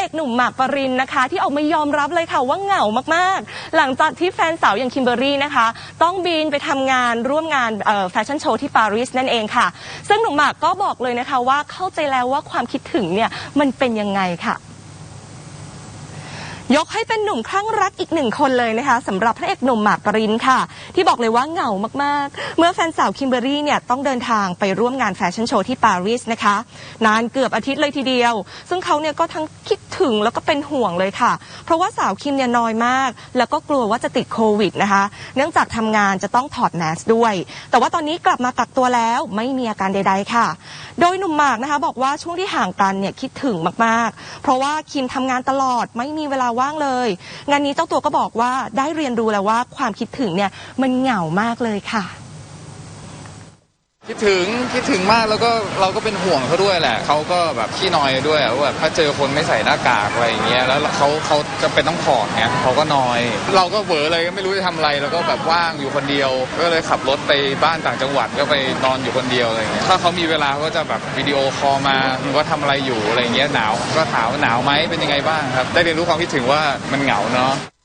เอกหนุ่มหมากปรินนะคะ ที่ออกมายอมรับเลยค่ะว่าเหงามากๆ หลังจากที่แฟนสาวอย่างคิมเบอรี่นะคะ ต้องบินไปทำงานร่วมงานแฟชั่นโชว์ที่ปารีสนั่นเองค่ะ ซึ่งหนุ่มหมากก็บอกเลยนะคะว่าเข้าใจแล้วว่าความคิดถึงเนี่ยมันเป็นยังไงค่ะ ยกให้เป็นหนุ่มคลั่งรักอีกหนึ่งคนเลยนะคะสำหรับพระเอกหนุ่มหมากปรินค่ะ ที่บอกเลยว่าเหงามากๆ เมื่อแฟนสาวคิมเบอรี่เนี่ยต้องเดินทางไปร่วมงานแฟชั่นโชว์ที่ปารีสนะคะ นานเกือบอาทิตย์เลยทีเดียว ซึ่งเขาเนี่ยก็ทั้งคิดถึงแล้วก็เป็นห่วงเลยค่ะ เพราะว่าสาวคิมเนี่ยน้อยมาก แล้วก็กลัวว่าจะติดโควิดนะคะ เนื่องจากทำงานจะต้องถอดแมสด้วย แต่ว่าตอนนี้กลับมากักตัวแล้วไม่มีอาการใด ๆค่ะ โดยหนุ่มหมากนะคะ บอกว่าช่วงที่ห่างกันเนี่ยคิดถึงมากๆ เพราะว่าคิมทำงานตลอดไม่มีเวลาว่างเลย งานนี้เจ้าตัวก็บอกว่าได้เรียนรู้แล้วว่าความคิดถึงเนี่ยมันเหงามากเลยค่ะ คิดถึงคิดถึงมากแล้วก็เราก็เป็นห่วงเขาด้วยแหละเขาก็แบบขี้นอยด้วยว่าแบบถ้าเจอคนไม่ใส่หน้ากากอะไรอย่างเงี้ยแล้วเขาเขาจะเป็นต้องถอดเงี้ยเขาก็นอย เราก็เหวอเลยก็ไม่รู้จะทำอะไรแล้วก็แบบว่างอยู่คนเดียว ก็เลยขับรถไปบ้านต่างจังหวัดก็ไปนอนอยู่คนเดียวอะไรเงี้ยถ้าเขามีเวลาก็จะแบบวิดีโอคอลมาว่าทำอะไรอยู่อะไรเงี้ยหนาวก็ถามหนาวไหมเป็นยังไงบ้างครับ ได้เรียนรู้ความคิดถึงว่ามันเหงาเนาะ